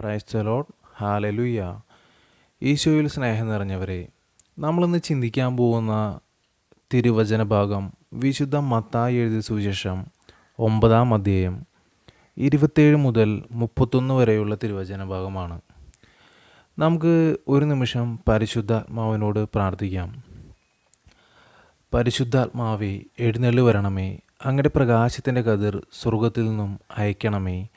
Praise the Lord ഹാലലുയ്യ ഈശോയിൽ സ്നേഹം നിറഞ്ഞവരെ നമ്മളിന്ന് ചിന്തിക്കാൻ പോകുന്ന തിരുവചന ഭാഗം വിശുദ്ധ മത്തായി എഴുതിയ സുവിശേഷം ഒമ്പതാം അധ്യായം ഇരുപത്തേഴ് മുതൽ മുപ്പത്തൊന്ന് വരെയുള്ള തിരുവചന ഭാഗമാണ്. നമുക്ക് ഒരു നിമിഷം പരിശുദ്ധാത്മാവിനോട് പ്രാർത്ഥിക്കാം. പരിശുദ്ധാത്മാവേ എഴുന്നള്ളി വരണമേ അങ്ങയുടെ പ്രകാശത്തിന്റെ കതിർ സ്വർഗത്തിൽ നിന്നും അയക്കണമേ.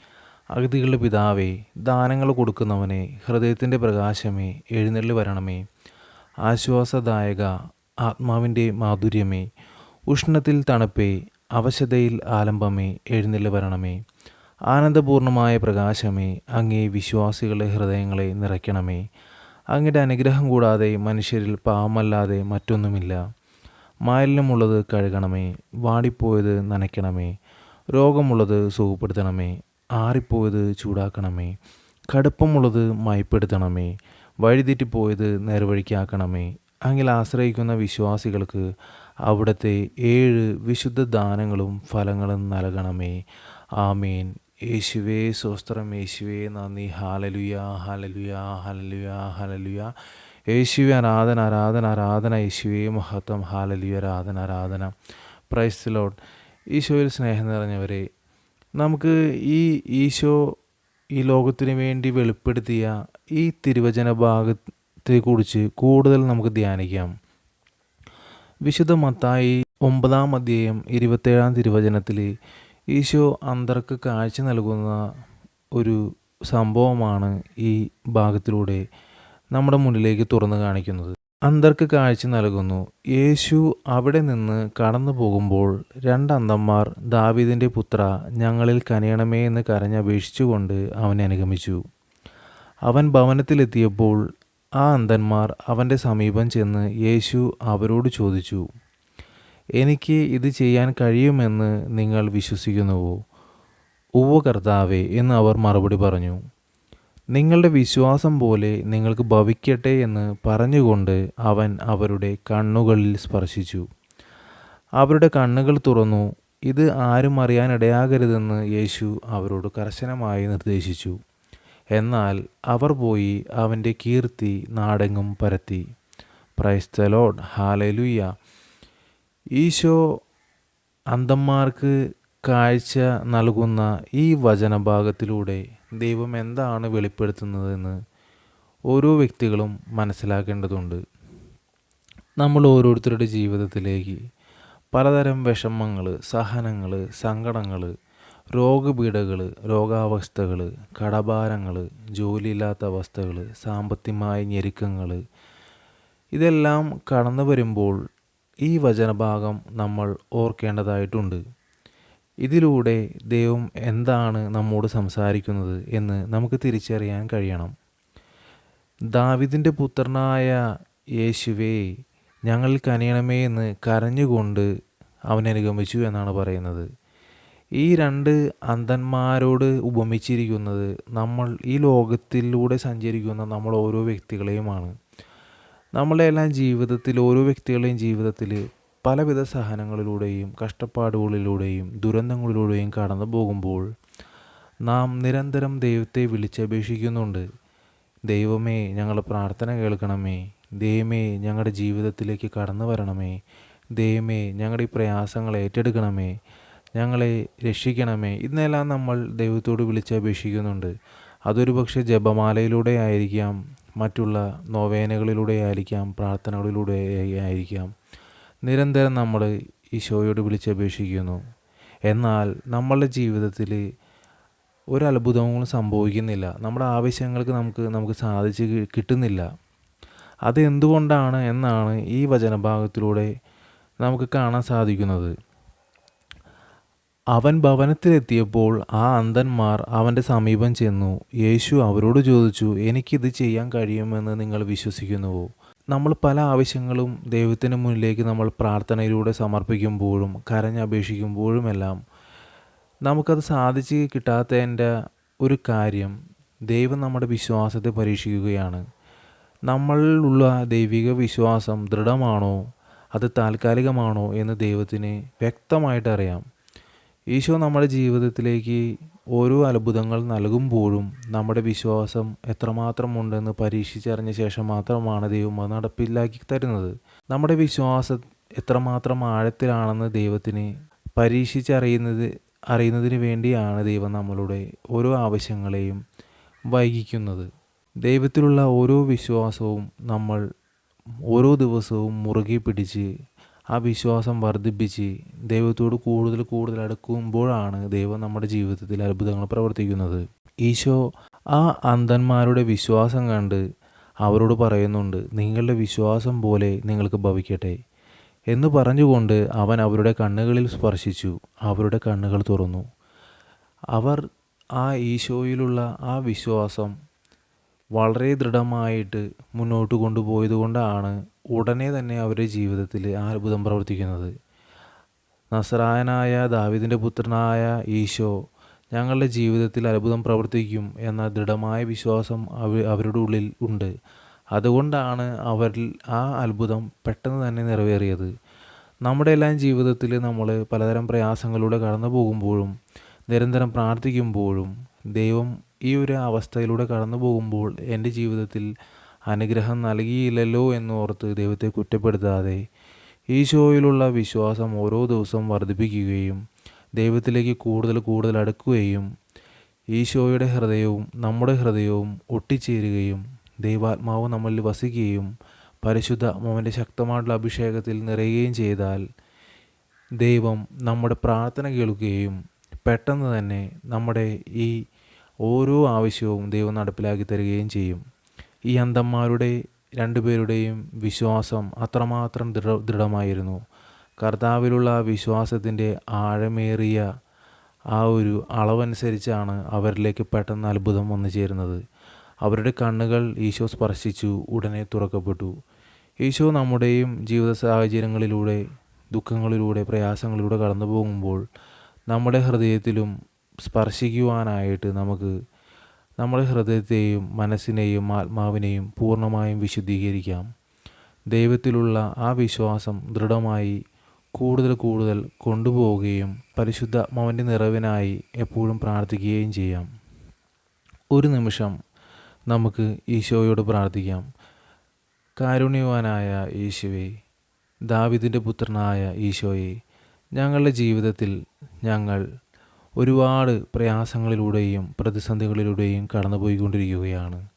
അഗതികളുടെ പിതാവേ ദാനങ്ങൾ കൊടുക്കുന്നവനെ ഹൃദയത്തിന്റെ പ്രകാശമേ എഴുന്നള്ളി വരണമേ. ആശ്വാസദായക ആത്മാവിന്റെ മാധുര്യമേ ഉഷ്ണത്തിൽ തണുപ്പേ അവശതയിൽ ആലംബമേ എഴുന്നള്ളി വരണമേ. ആനന്ദപൂർണമായ പ്രകാശമേ അങ്ങേ വിശ്വാസികളുടെ ഹൃദയങ്ങളെ നിറയ്ക്കണമേ. അങ്ങയുടെ അനുഗ്രഹം കൂടാതെ മനുഷ്യരിൽ പാവമല്ലാതെ മറ്റൊന്നുമില്ല. മാലിന്യമുള്ളത് കഴുകണമേ വാടിപ്പോയത് നനയ്ക്കണമേ. രോഗമുള്ളത് സുഖപ്പെടുത്തണമേ. ആറിപ്പോയത് ചൂടാക്കണമേ. കടുപ്പമുള്ളത് മയപ്പെടുത്തണമേ. വഴിതെറ്റിപ്പോയത് നേർവഴിക്കാക്കണമേ. അങ്ങിൽ ആശ്രയിക്കുന്ന വിശ്വാസികൾക്ക് അവിടുത്തെ ഏഴ് വിശുദ്ധ ദാനങ്ങളും ഫലങ്ങളും നൽകണമേ. ആമേൻ. യേശുവേ സ്വസ്ത്രം യേശുവേ നന്ദി. ഹാലലുയ ഹാലലുയ ഹാലലുയ ഹാലലുയ. യേശുവെ ആരാധന ആരാധന ആരാധന. യേശുവേ മഹത്വം. ഹാലലുയ ആരാധന ആരാധന. പ്രൈസ് ലോഡ് ഈശോയിൽ സ്നേഹം നിറഞ്ഞവരെ നമുക്ക് ഈ ഈശോ ഈ ലോകത്തിന് വേണ്ടി വെളിപ്പെടുത്തിയ ഈ തിരുവചന ഭാഗത്തെ ഭാഗത്തെക്കുറിച്ച് കൂടുതൽ നമുക്ക് ധ്യാനിക്കാം. വിശുദ്ധ മത്തായി ഒമ്പതാം അധ്യായം ഇരുപത്തേഴാം തിരുവചനത്തിൽ ഈശോ അന്തർക്ക് കാഴ്ച നൽകുന്ന ഒരു സംഭവമാണ് ഈ ഭാഗത്തിലൂടെ നമ്മുടെ മുന്നിലേക്ക് തുറന്നു കാണിക്കുന്നത്. അന്തർക്ക് കാഴ്ച നൽകുന്നു. യേശു അവിടെ നിന്ന് കടന്നു പോകുമ്പോൾ രണ്ടന്തന്മാർ ദാവീദിന്റെ പുത്ര ഞങ്ങളിൽ കനിയണമേ എന്ന് കരഞ്ഞപേക്ഷിച്ചുകൊണ്ട് അവനെ അനുഗമിച്ചു. അവൻ ഭവനത്തിലെത്തിയപ്പോൾ ആ അന്തന്മാർ അവന്റെ സമീപം ചെന്ന് യേശു അവരോട് ചോദിച്ചു എനിക്ക് ഇത് ചെയ്യാൻ കഴിയുമെന്ന് നിങ്ങൾ വിശ്വസിക്കുന്നുവോ? ഉവ്വ കർത്താവേ എന്ന് അവർ മറുപടി പറഞ്ഞു. നിങ്ങളുടെ വിശ്വാസം പോലെ നിങ്ങൾക്ക് ഭവിക്കട്ടെ എന്ന് പറഞ്ഞുകൊണ്ട് അവൻ അവരുടെ കണ്ണുകളിൽ സ്പർശിച്ചു. അവരുടെ കണ്ണുകൾ തുറന്നു. ഇത് ആരും അറിയാനിടയാകരുതെന്ന് യേശു അവരോട് കർശനമായി നിർദ്ദേശിച്ചു. എന്നാൽ അവർ പോയി അവന്റെ കീർത്തി നാടെങ്ങും പരത്തി. പ്രൈസ്തലോഡ് ഹാലലുയ്യ ഈശോ അന്തന്മാർക്ക് കാഴ്ച നൽകുന്ന ഈ വചനഭാഗത്തിലൂടെ ദൈവം എന്താണ് വെളിപ്പെടുത്തുന്നതെന്ന് ഓരോ വ്യക്തികളും മനസ്സിലാക്കേണ്ടതുണ്ട്. നമ്മൾ ഓരോരുത്തരുടെ ജീവിതത്തിലേക്ക് പലതരം വിഷമങ്ങൾ സഹനങ്ങൾ സങ്കടങ്ങൾ രോഗപീഠകൾ രോഗാവസ്ഥകൾ കടഭാരങ്ങൾ ജോലിയില്ലാത്ത അവസ്ഥകൾ സാമ്പത്തികമായ ഞെരുക്കങ്ങൾ ഇതെല്ലാം കടന്നു വരുമ്പോൾ ഈ വചനഭാഗം നമ്മൾ ഓർക്കേണ്ടതായിട്ടുണ്ട്. ഇതിലൂടെ ദൈവം എന്താണ് നമ്മോട് സംസാരിക്കുന്നത് എന്ന് നമുക്ക് തിരിച്ചറിയാൻ കഴിയണം. ദാവിദിന്റെ പുത്രനായ യേശുവേ ഞങ്ങളിൽ കനിയണമേ എന്ന് കരഞ്ഞുകൊണ്ട് അവൻ അനുഗമിച്ചു എന്നാണ് പറയുന്നത്. ഈ രണ്ട് അന്ധന്മാരോട് ഉപമിച്ചിരിക്കുന്നത് നമ്മൾ ഈ ലോകത്തിലൂടെ സഞ്ചരിക്കുന്ന നമ്മൾ ഓരോ വ്യക്തികളെയുമാണ്. നമ്മളെല്ലാം ജീവിതത്തിൽ ഓരോ വ്യക്തികളുടെയും ജീവിതത്തിൽ പലവിധ സഹനങ്ങളിലൂടെയും കഷ്ടപ്പാടുകളിലൂടെയും ദുരന്തങ്ങളിലൂടെയും കടന്നു പോകുമ്പോൾ നാം നിരന്തരം ദൈവത്തെ വിളിച്ചപേക്ഷിക്കുന്നുണ്ട്. ദൈവമേ ഞങ്ങളുടെ പ്രാർത്ഥന കേൾക്കണമേ. ദൈവമേ ഞങ്ങളുടെ ജീവിതത്തിലേക്ക് കടന്നു വരണമേ. ദൈവമേ ഞങ്ങളുടെ ഈ പ്രയാസങ്ങൾ ഏറ്റെടുക്കണമേ. ഞങ്ങളെ രക്ഷിക്കണമേ. ഇന്നെല്ലാം നമ്മൾ ദൈവത്തോട് വിളിച്ചപേക്ഷിക്കുന്നുണ്ട്. അതൊരു പക്ഷേ ജപമാലയിലൂടെ ആയിരിക്കാം മറ്റുള്ള നോവേനകളിലൂടെ ആയിരിക്കാം പ്രാർത്ഥനകളിലൂടെ ആയിരിക്കാം. നിരന്തരം നമ്മൾ ഈശോയോട് വിളിച്ചപേക്ഷിക്കുന്നു. എന്നാൽ നമ്മളുടെ ജീവിതത്തിൽ ഒരു അത്ഭുതങ്ങളും സംഭവിക്കുന്നില്ല. നമ്മുടെ ആവശ്യങ്ങൾക്ക് നമുക്ക് നമുക്ക് സാധിച്ച് കിട്ടുന്നില്ല. അത് എന്തുകൊണ്ടാണ് എന്നാണ് ഈ വചനഭാഗത്തിലൂടെ നമുക്ക് കാണാൻ സാധിക്കുന്നത്. അവൻ ഭവനത്തിലെത്തിയപ്പോൾ ആ അന്ധന്മാർ അവന്റെ സമീപം ചെന്നു. യേശു അവരോട് ചോദിച്ചു എനിക്കിത് ചെയ്യാൻ കഴിയുമെന്ന് നിങ്ങൾ വിശ്വസിക്കുന്നുവോ? നമ്മൾ പല ആവശ്യങ്ങളും ദൈവത്തിന് മുന്നിലേക്ക് നമ്മൾ പ്രാർത്ഥനയിലൂടെ സമർപ്പിക്കുമ്പോഴും കരഞ്ഞപേക്ഷിക്കുമ്പോഴുമെല്ലാം നമുക്കത് സാധിച്ച് കിട്ടാത്തതിന്റെ ഒരു കാര്യം ദൈവം നമ്മുടെ വിശ്വാസത്തെ പരീക്ഷിക്കുകയാണ്. നമ്മളിലുള്ള ദൈവിക വിശ്വാസം ദൃഢമാണോ? അത് താൽക്കാലികമാണോ എന്ന് ദൈവത്തിന് വ്യക്തമായിട്ട് അറിയാം. ഈശോ നമ്മുടെ ജീവിതത്തിലേക്ക് ഓരോ അത്ഭുതങ്ങൾ നൽകുമ്പോഴും നമ്മുടെ വിശ്വാസം എത്രമാത്രം ഉണ്ടെന്ന് പരീക്ഷിച്ചറിഞ്ഞ ശേഷം മാത്രമാണ് ദൈവം അത് നടപ്പിലാക്കി തരുന്നത്. നമ്മുടെ വിശ്വാസം എത്രമാത്രം ആഴത്തിലാണെന്ന് ദൈവത്തിന് പരീക്ഷിച്ചറിയുന്നത് അറിയുന്നതിന് വേണ്ടിയാണ് ദൈവം നമ്മളുടെ ഓരോ ആവശ്യങ്ങളെയും വൈകിക്കുന്നത്. ദൈവത്തിലുള്ള ഓരോ വിശ്വാസവും നമ്മൾ ഓരോ ദിവസവും മുറുകെ പിടിച്ച് ആ വിശ്വാസം വർദ്ധിപ്പിച്ച് ദൈവത്തോട് കൂടുതൽ കൂടുതൽ അടുക്കുമ്പോഴാണ് ദൈവം നമ്മുടെ ജീവിതത്തിൽ അത്ഭുതങ്ങൾ പ്രവർത്തിക്കുന്നത്. ഈശോ ആ അന്ധന്മാരുടെ വിശ്വാസം കണ്ട് അവരോട് പറയുന്നുണ്ട് നിങ്ങളുടെ വിശ്വാസം പോലെ നിങ്ങൾക്ക് ഭവിക്കട്ടെ എന്ന് പറഞ്ഞുകൊണ്ട് അവൻ അവരുടെ കണ്ണുകളിൽ സ്പർശിച്ചു അവരുടെ കണ്ണുകൾ തുറന്നു. അവർ ആ ഈശോയിലുള്ള ആ വിശ്വാസം വളരെ ദൃഢമായിട്ട് മുന്നോട്ട് കൊണ്ടുപോയത് കൊണ്ടാണ് ഉടനെ തന്നെ അവരുടെ ജീവിതത്തിൽ അത്ഭുതം പ്രവർത്തിക്കുന്നത്. നസറായനായ ദാവിദിന്റെ പുത്രനായ ഈശോ ഞങ്ങളുടെ ജീവിതത്തിൽ അത്ഭുതം പ്രവർത്തിക്കും എന്ന ദൃഢമായ വിശ്വാസം അവ അവരുടെ ഉള്ളിൽ ഉണ്ട്. അതുകൊണ്ടാണ് അവരിൽ ആ അത്ഭുതം പെട്ടെന്ന് തന്നെ നിറവേറിയത്. നമ്മുടെ എല്ലാം ജീവിതത്തിൽ നമ്മൾ പലതരം പ്രയാസങ്ങളിലൂടെ കടന്നു പോകുമ്പോഴും നിരന്തരം പ്രാർത്ഥിക്കുമ്പോഴും ദൈവം ഈ ഒരു അവസ്ഥയിലൂടെ കടന്നു പോകുമ്പോൾ എന്റെ ജീവിതത്തിൽ അനുഗ്രഹം നൽകിയില്ലല്ലോ എന്നോർത്ത് ദൈവത്തെ കുറ്റപ്പെടുത്താതെ ഈശോയിലുള്ള വിശ്വാസം ഓരോ ദിവസവും വർദ്ധിപ്പിക്കുകയും ദൈവത്തിലേക്ക് കൂടുതൽ കൂടുതൽ അടുക്കുകയും ഈശോയുടെ ഹൃദയവും നമ്മുടെ ഹൃദയവും ഒട്ടിച്ചേരുകയും ദൈവാത്മാവ് നമ്മളിൽ വസിക്കുകയും പരിശുദ്ധ മോന്റെ ശക്തമായിട്ടുള്ള അഭിഷേകത്തിൽ നിറയുകയും ചെയ്താൽ ദൈവം നമ്മുടെ പ്രാർത്ഥന കേൾക്കുകയും പെട്ടെന്ന് തന്നെ നമ്മുടെ ഈ ഓരോ ആവശ്യവും ദൈവം നടപ്പിലാക്കി തരികയും ചെയ്യും. ഈ അന്ധന്മാരുടെ രണ്ടുപേരുടെയും വിശ്വാസം അത്രമാത്രം ദൃഢ ദൃഢമായിരുന്നു. കർത്താവിലുള്ള വിശ്വാസത്തിന്റെ ആഴമേറിയ ആ ഒരു അളവനുസരിച്ചാണ് അവരിലേക്ക് പെട്ടെന്ന് അത്ഭുതം വന്നു ചേരുന്നത്. അവരുടെ കണ്ണുകൾ ഈശോ സ്പർശിച്ചു ഉടനെ തുറക്കപ്പെട്ടു. ഈശോ നമ്മുടെയും ജീവിത സാഹചര്യങ്ങളിലൂടെ ദുഃഖങ്ങളിലൂടെ പ്രയാസങ്ങളിലൂടെ കടന്നു പോകുമ്പോൾ നമ്മുടെ ഹൃദയത്തിലും സ്പർശിക്കുവാനായിട്ട് നമുക്ക് നമ്മുടെ ഹൃദയത്തെയും മനസ്സിനെയും ആത്മാവിനെയും പൂർണമായും വിശുദ്ധീകരിക്കാം. ദൈവത്തിലുള്ള ആ വിശ്വാസം ദൃഢമായി കൂടുതൽ കൂടുതൽ കൊണ്ടുപോവുകയും പരിശുദ്ധ മവന്റെ നിറവിനായി എപ്പോഴും പ്രാർത്ഥിക്കുകയും ചെയ്യാം. ഒരു നിമിഷം നമുക്ക് ഈശോയോട് പ്രാർത്ഥിക്കാം. കാരുണ്യവാനായ ഈശോയെ ദാവിദിന്റെ പുത്രനായ ഈശോയെ ഞങ്ങളുടെ ജീവിതത്തിൽ ഞങ്ങൾ ഒരുപാട് പ്രയാസങ്ങളിലൂടെയും പ്രതിസന്ധികളിലൂടെയും കടന്നുപോയിക്കൊണ്ടിരിക്കുകയാണ്.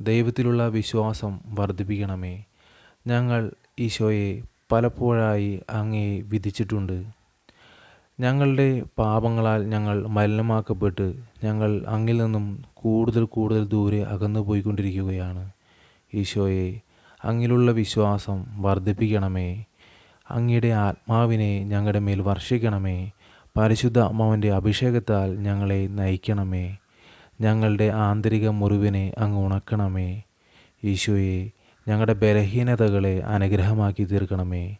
ദൈവത്തിലുള്ള വിശ്വാസം വർദ്ധിപ്പിക്കണമേ. ഞങ്ങൾ ഈശോയെ പലപ്പോഴായി അങ്ങേ വിധിച്ചിട്ടുണ്ട്. ഞങ്ങളുടെ പാപങ്ങളാൽ ഞങ്ങൾ മലിനമാക്കപ്പെട്ട് ഞങ്ങൾ അങ്ങിൽ നിന്നും കൂടുതൽ കൂടുതൽ ദൂരെ അകന്നു പോയിക്കൊണ്ടിരിക്കുകയാണ് ഈശോയെ അങ്ങിലുള്ള വിശ്വാസം വർദ്ധിപ്പിക്കണമേ. അങ്ങയുടെ ആത്മാവിനെ ഞങ്ങളുടെ മേൽ വർഷിക്കണമേ. പരിശുദ്ധ അമ്മാവന്റെ അഭിഷേകത്താൽ ഞങ്ങളെ നയിക്കണമേ. ഞങ്ങളുടെ ആന്തരിക മുറിവിനെ അങ്ങ് ഉണക്കണമേ. യേശുവെ ഞങ്ങളുടെ ബലഹീനതകളെ അനുഗ്രഹമാക്കി തീർക്കണമേ.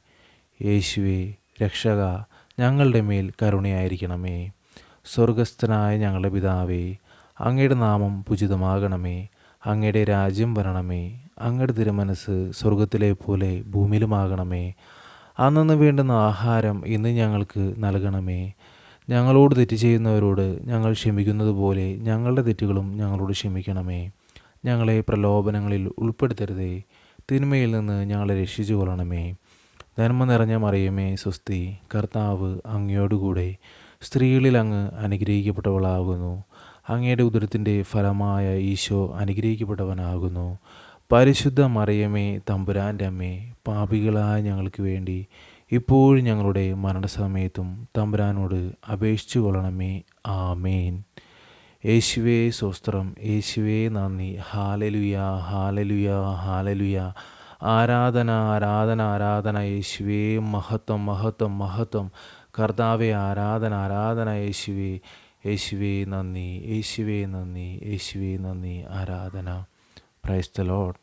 യേശുവെ രക്ഷക ഞങ്ങളുടെ മേൽ കരുണയായിരിക്കണമേ. സ്വർഗസ്ഥനായ ഞങ്ങളുടെ പിതാവേ അങ്ങയുടെ നാമം പൂജിതമാകണമേ അങ്ങയുടെ രാജ്യം വരണമേ. അങ്ങയുടെ തിരുമനസ് സ്വർഗത്തിലെ പോലെ ഭൂമിയിലുമാകണമേ. അന്നു വേണ്ടുന്ന ആഹാരം ഇന്ന് ഞങ്ങൾക്ക് നൽകണമേ. ഞങ്ങളോട് തെറ്റ് ചെയ്യുന്നവരോട് ഞങ്ങൾ ക്ഷമിക്കുന്നത് പോലെ ഞങ്ങളുടെ തെറ്റുകളും ഞങ്ങളോട് ക്ഷമിക്കണമേ. ഞങ്ങളെ പ്രലോഭനങ്ങളിൽ ഉൾപ്പെടുത്തരുതേ. തിന്മയിൽ നിന്ന് ഞങ്ങളെ രക്ഷിച്ചു കൊള്ളണമേ നന്മ നിറഞ്ഞ മറിയമേ സ്വസ്തി കർത്താവ് അങ്ങയോടുകൂടെ സ്ത്രീകളിൽ അങ്ങ് അനുഗ്രഹിക്കപ്പെട്ടവളാകുന്നു. അങ്ങയുടെ ഉദരത്തിന്റെ ഫലമായ ഈശോ അനുഗ്രഹിക്കപ്പെട്ടവനാകുന്നു. പരിശുദ്ധ മറിയമേ തമ്പുരാന്റെ അമ്മേ പാപികളായ ഞങ്ങൾക്ക് വേണ്ടി ഇപ്പോഴും ഞങ്ങളുടെ മരണസമയത്തും തമ്പുരാനോട് അപേക്ഷിച്ചു കൊള്ളണമേ. ആമേൻ. യേശുവേ സ്വസ്ത്രം യേശുവേ നന്ദി. ഹാലലുയ ഹാലലുയ ഹാലലുയ. ആരാധന ആരാധന ആരാധന. യേശുവേ മഹത്വം മഹത്വം മഹത്വം. കർത്താവെ ആരാധന ആരാധന. യേശുവേ യേശുവേ നന്ദി. യേശുവേ നന്ദി. യേശുവേ നന്ദി. ആരാധന. Praise the load